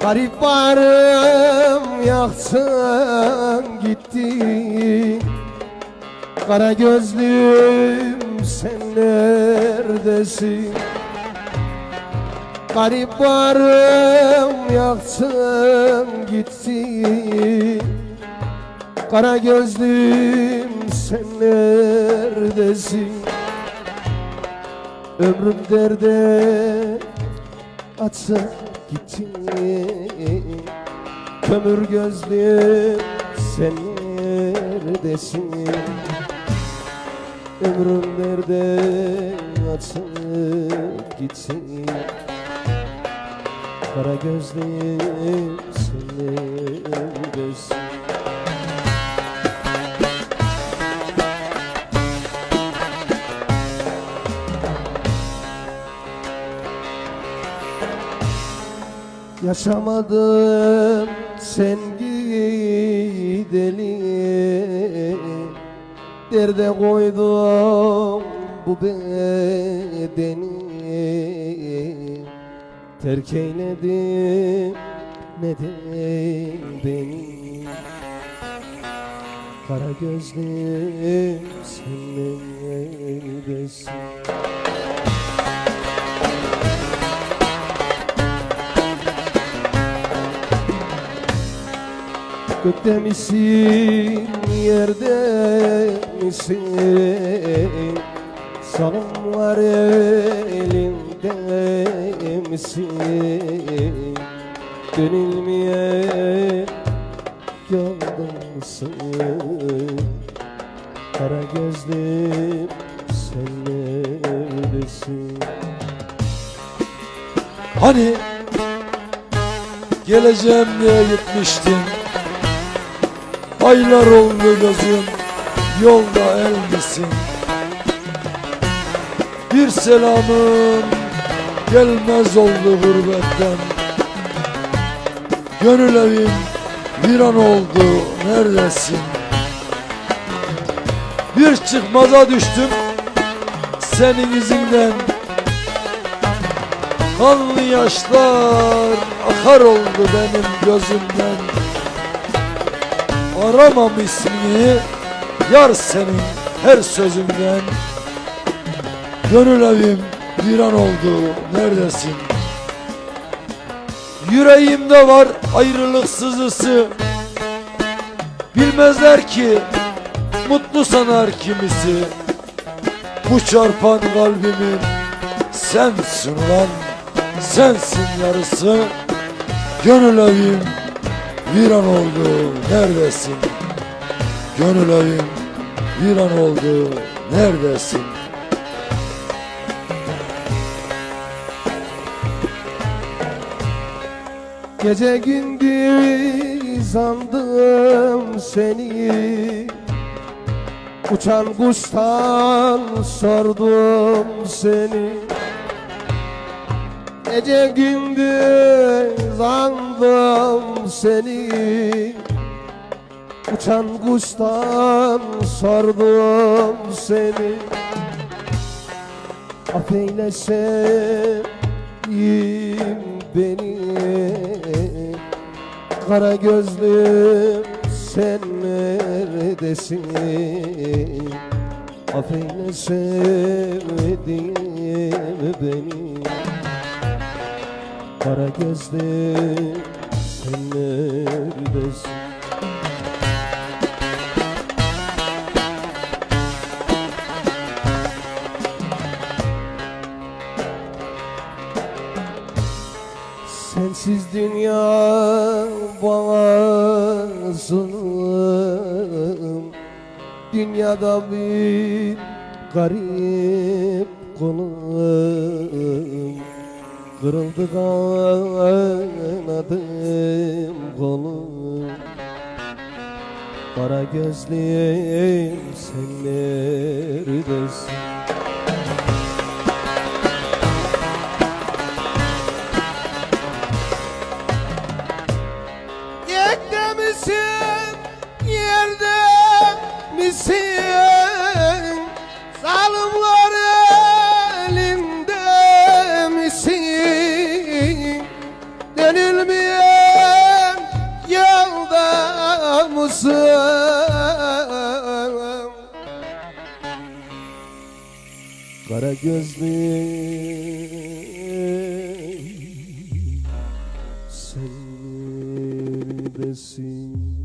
Garip varım yaksın gitti. Kara gözlüm sen neredesin? Garip varım yaksın gitti. Kara gözlüm sen neredesin? Ömrüm derde açsa gitti Kömür gözlüm sen neredesin? Ömrüm derde açsa gitti Kara gözlüm sen neredesin Yaşamadım sen gideli. Derde koydum bu bedeni. Terk eyledim neden beni Kara gözlüm sen neredesin Gökte misin, yerde misin? Salım var elinde misin? Dönülmeye yolda mısın? Kara gözlüm sen neredesin? Hani geleceğim diye gitmiştin Aylar oldu gözüm yolda el misin? Bir selamın gelmez oldu gurbetten. Gönül evim bir an oldu neredesin? Bir çıkmaza düştüm senin izinden. Kanlı yaşlar akar oldu benim gözümden Aramam ismini yar senin her sözünden. Gönül evim viran oldu. Neredesin? Yüreğimde var ayrılık sızısı. Bilmezler ki mutlu sanar kimisi. Bu çarpan kalbimin sensin ulan. Sensin yarısı. Gönül evim viran oldu neredesin? Gönül evim viran oldu neredesin? Gece gündüz andım seni. Uçan kuştan sordum seni Gece gündüz andım seni. Uçan kuştan sordum seni. Affeyle sevdiğim beni. Kara gözlüm sen neredesin? Affeyle sevdiğim beni Kara gözlüm sen neredesin Sensiz dünya bana zulüm Dünyada bir garip kulum Kırıldı kanadım kolum Kara gözlüm sen neredesin? Yekte misin, yerde misin? Kara gözlüm Sen neredesin